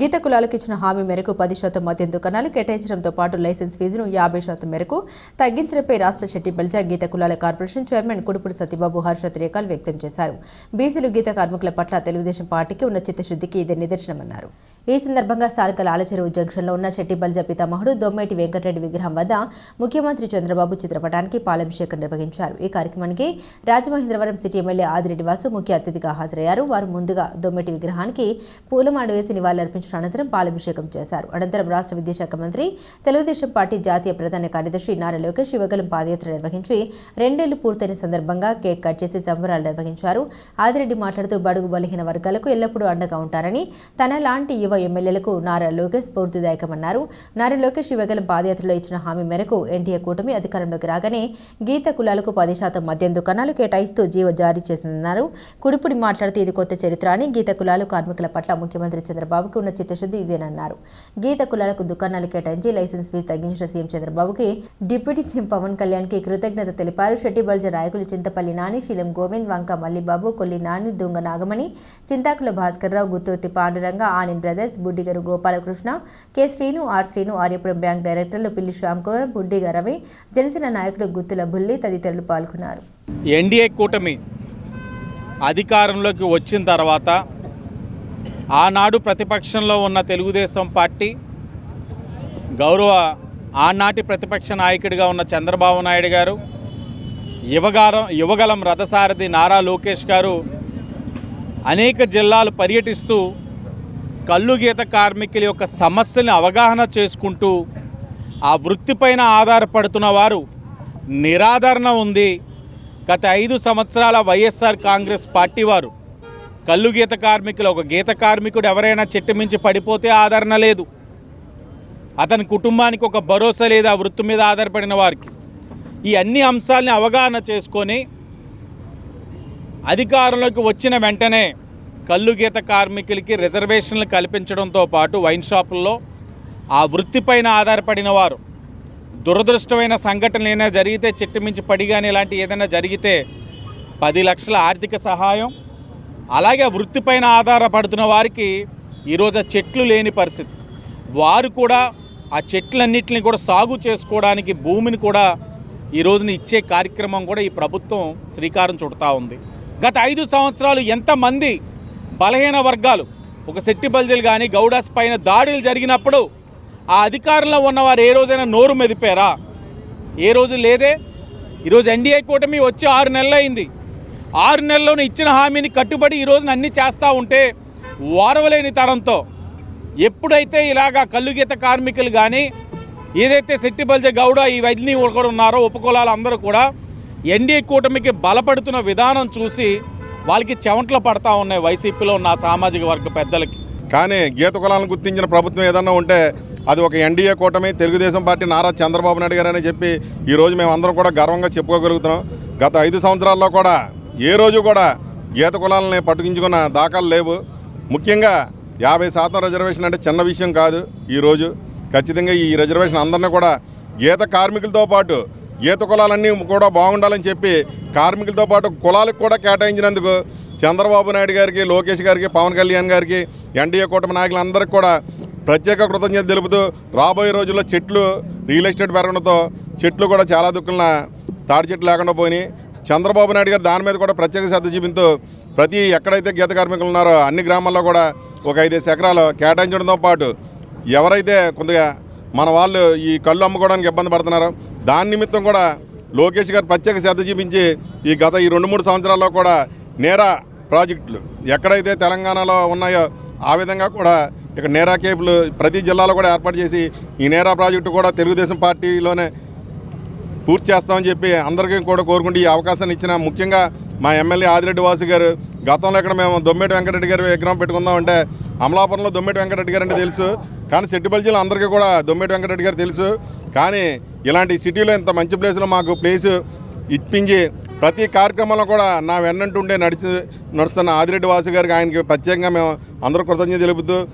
గీత కులాలకు ఇచ్చిన హామీ మేరకు పది శాతం మద్యం దుకాణాలు కేటాయించడంతో పాటు లైసెన్స్ ఫీజును యాభై శాతం మేరకు తగ్గించడంపై రాష్ట్ర శెట్టి బల్జా గీత కులాల కార్పొరేషన్ చైర్మన్ కుడుపుడు సత్యబాబు హర్షత్రేకాలు వ్యక్తం చేశారు. బీసీలు గీత కార్మికుల పట్ల తెలుగుదేశం పార్టీకి ఉన్న చిత్తశుద్ధికి ఇది నిదర్శనమన్నారు. ఈ సందర్భంగా స్థానిక లాలచెరువు జంక్షన్లో ఉన్న శెట్టిబల్జ పితామహుడు దొమ్మేటి వెంకటరెడ్డి విగ్రహం వద్ద ముఖ్యమంత్రి చంద్రబాబు చిత్రపటానికి పాలాభిషేకం నిర్వహించారు. ఈ కార్యక్రమానికి రాజమహేంద్రవరం సిటీ ఎమ్మెల్యే ఆదిరెడ్డి వాసు ముఖ్య అతిథిగా హాజరయ్యారు. వారు ముందుగా దొమ్మేటి విగ్రహానికి పూలమాల వేసి నివాళులర్పించిన అనంతరం పాలాభిషేకం చేశారు. అనంతరం రాష్ట్ర విద్యాశాఖ మంత్రి తెలుగుదేశం పార్టీ జాతీయ ప్రధాన కార్యదర్శి నారా లోకేష్ శివగలం పాదయాత్ర నిర్వహించి రెండేళ్ళు పూర్తయిన సందర్భంగా కేక్ కట్ చేసి సంబరాలు నిర్వహించారు. ఆదిరెడ్డి మాట్లాడుతూ బడుగు బలహీన వర్గాలకు ఎల్లప్పుడూ అండగా ఉంటారని తన లాంటి యువ ఎమ్మెల్యేలకు నారా లోకేష్ స్ఫూర్తిదాయకమన్నారు. నారా లోకేష్ యువగలం పాదయాత్రలో ఇచ్చిన హామీ మేరకు ఎన్టీఏ కూటమి అధికారంలోకి రాగానే గీత కులాలకు పది శాతం మద్యం దుకాణాలు కేటాయిస్తూ జీవో జారీ చేసిందన్నారు. కుడిపుడి మాట్లాడితే ఇది కొత్త చరిత్ర అని గీత కులాలు కార్మికుల పట్ల ముఖ్యమంత్రి చంద్రబాబుకి ఉన్న చిత్తశుద్ధి ఇదేనన్నారు. గీత కులాలకు దుకాణాలు కేటాయించి లైసెన్స్ ఫీజు తగ్గించిన సీఎం చంద్రబాబుకి డిప్యూటీ సీఎం పవన్ కళ్యాణ్కి కృతజ్ఞత తెలిపారు. షెట్టి బల్జ నాయకులు Chintapalli Nani Sheelam Govind Vanka Mallibabu Kolli Nani Dunga Nagamani Chintakula Bhaskarrao Guthothi Panduranga brother brothers Buddigaru Gopalakrishna K Srinu R Srinu Aryapuram bank డైరెక్టర్లు పిల్లి శ్యామ్కుమార్ బుడ్డిగ రవి జనసేన నాయకుడు గుత్తుల బుల్లి తదితరులు పాల్గొన్నారు. ఎన్డీఏ కూటమి అధికారంలోకి వచ్చిన తర్వాత ఆనాడు ప్రతిపక్షంలో ఉన్న తెలుగుదేశం పార్టీ గౌరవ ఆనాటి ప్రతిపక్ష నాయకుడిగా ఉన్న చంద్రబాబు నాయుడు గారు యువగారం యువగలం రథసారథి నారా లోకేష్ గారు అనేక జిల్లాలు పర్యటిస్తూ కళ్ళు గీత కార్మికుల యొక్క సమస్యల్ని అవగాహన చేసుకుంటూ ఆ వృత్తిపైన ఆధారపడుతున్న వారు నిరాదరణ ఉంది. గత ఐదు సంవత్సరాల వైఎస్ఆర్ కాంగ్రెస్ పార్టీ వారు కళ్ళు గీత కార్మికులు ఒక గీత కార్మికుడు ఎవరైనా చెట్టు మించి పడిపోతే ఆదరణ లేదు. అతని కుటుంబానికి ఒక భరోసా లేదు ఆ వృత్తి మీద ఆధారపడిన వారికి. ఈ అన్ని అంశాలని అవగాహన చేసుకొని అధికారంలోకి వచ్చిన వెంటనే కళ్ళు గీత కార్మికులకి రిజర్వేషన్లు కల్పించడంతో పాటు వైన్ షాపుల్లో ఆ వృత్తిపైన ఆధారపడిన వారు. దురదృష్టమైన సంఘటనలు ఏమైనా జరిగితే చెట్టు మించి పడి కానీ ఇలాంటి ఏదైనా జరిగితే పది లక్షల ఆర్థిక సహాయం అలాగే ఆ వృత్తిపైన ఆధారపడుతున్న వారికి ఈరోజు ఆ చెట్లు లేని పరిస్థితి. వారు కూడా ఆ చెట్లన్నింటిని కూడా సాగు చేసుకోవడానికి భూమిని కూడా ఈ రోజున ఇచ్చే కార్యక్రమం కూడా ఈ ప్రభుత్వం శ్రీకారం చుడతా ఉంది. గత ఐదు సంవత్సరాలు ఎంతమంది బలహీన వర్గాలు ఒక శెట్టి బల్జలు కానీ గౌడాస్ పైన దాడులు జరిగినప్పుడు ఆ అధికారంలో ఉన్నవారు ఏ రోజైనా నోరు మెదిపారా? ఏ రోజు లేదే? ఈరోజు ఎన్డీఏ కూటమి వచ్చి ఆరు నెలలు అయింది. ఆరు నెలల్లోనే ఇచ్చిన హామీని కట్టుబడి ఈ రోజున అన్నీ చేస్తూ ఉంటే ఓరవలేని తరంతో ఎప్పుడైతే ఇలాగా కల్లుగీత కార్మికులు కానీ ఏదైతే శెట్టి బల్జ గౌడ వైద్యుని ఒకరు ఉన్నారో ఉపకులాలు అందరూ కూడా ఎన్డీఏ కూటమికి బలపడుతున్న విధానం చూసి వాళ్ళకి చెమట్లు పడతా ఉన్నాయి వైసీపీలో ఉన్న సామాజిక వర్గ పెద్దలకి. కానీ గీత కులాలను గుర్తించిన ప్రభుత్వం ఏదన్నా ఉంటే అది ఒక ఎన్డీఏ కూటమి తెలుగుదేశం పార్టీ నారా చంద్రబాబు నాయుడు గారని అని చెప్పి ఈరోజు మేము అందరం కూడా గర్వంగా చెప్పుకోగలుగుతున్నాం. గత ఐదు సంవత్సరాల్లో కూడా ఏ రోజు కూడా గీత కులాలని పట్టుకించుకున్న దాఖలు లేవు. ముఖ్యంగా యాభై శాతం రిజర్వేషన్ అంటే చిన్న విషయం కాదు ఈరోజు ఖచ్చితంగా ఈ రిజర్వేషన్ అందరినీ కూడా గీత కార్మికులతో పాటు గీత కులాలన్నీ కూడా బాగుండాలని చెప్పి కార్మికులతో పాటు కులాలకు కూడా కేటాయించినందుకు చంద్రబాబు నాయుడు గారికి లోకేష్ గారికి పవన్ కళ్యాణ్ గారికి ఎన్డీఏ కూటమి నాయకులందరికీ కూడా ప్రత్యేక కృతజ్ఞత తెలుపుతూ రాబోయే రోజుల్లో చెట్లు రియల్ ఎస్టేట్ పెరగడంతో చెట్లు కూడా చాలా దుక్కుల తాడి చెట్లు లేకుండా పోయినాయి. చంద్రబాబు నాయుడు గారు దాని మీద కూడా ప్రత్యేక శ్రద్ధ చూపించు ప్రతి ఎక్కడైతే గీత కార్మికులు ఉన్నారో అన్ని గ్రామాల్లో కూడా ఒక ఐదేసి ఎకరాలు కేటాయించడంతో పాటు ఎవరైతే కొద్దిగా మన వాళ్ళు ఈ కళ్ళు అమ్ముకోవడానికి ఇబ్బంది పడుతున్నారో దాని నిమిత్తం కూడా లోకేష్ గారు ప్రత్యేక శ్రద్ధ చూపించి ఈ గత ఈ రెండు మూడు సంవత్సరాల్లో కూడా నేరా ప్రాజెక్టులు ఎక్కడైతే తెలంగాణలో ఉన్నాయో ఆ విధంగా కూడా ఇక నేరా కేబుల్ ప్రతి జిల్లాలో కూడా ఏర్పాటు చేసి ఈ నేరా ప్రాజెక్టు కూడా తెలుగుదేశం పార్టీలోనే పూర్తి చేస్తామని చెప్పి అందరికీ కూడా కోరుకుంటూ ఈ అవకాశాన్ని ఇచ్చిన ముఖ్యంగా మా ఎమ్మెల్యే ఆదిరెడ్డి వాసు గారు గతంలో ఇక్కడ మేము దొమ్మేటి వెంకటరెడ్డి గారి విగ్రహం పెట్టుకుందాం అంటే అమలాపురంలో దొమ్మేటి వెంకటరెడ్డి గారు అంటే తెలుసు. కానీ సెట్టిపల్లి జిల్లా అందరికీ కూడా దొమ్మేటి వెంకటరెడ్డి గారు తెలుసు. కానీ ఇలాంటి సిటీలో ఇంత మంచి ప్లేస్లో మాకు ప్లేసు ఇప్పించి ప్రతి కార్యక్రమంలో కూడా నా వెన్నంటుండే నడిచి నడుస్తున్న ఆదిరెడ్డి వాసు గారికి ఆయనకి ప్రత్యేకంగా మేము అందరూ కృతజ్ఞత తెలుపుతూ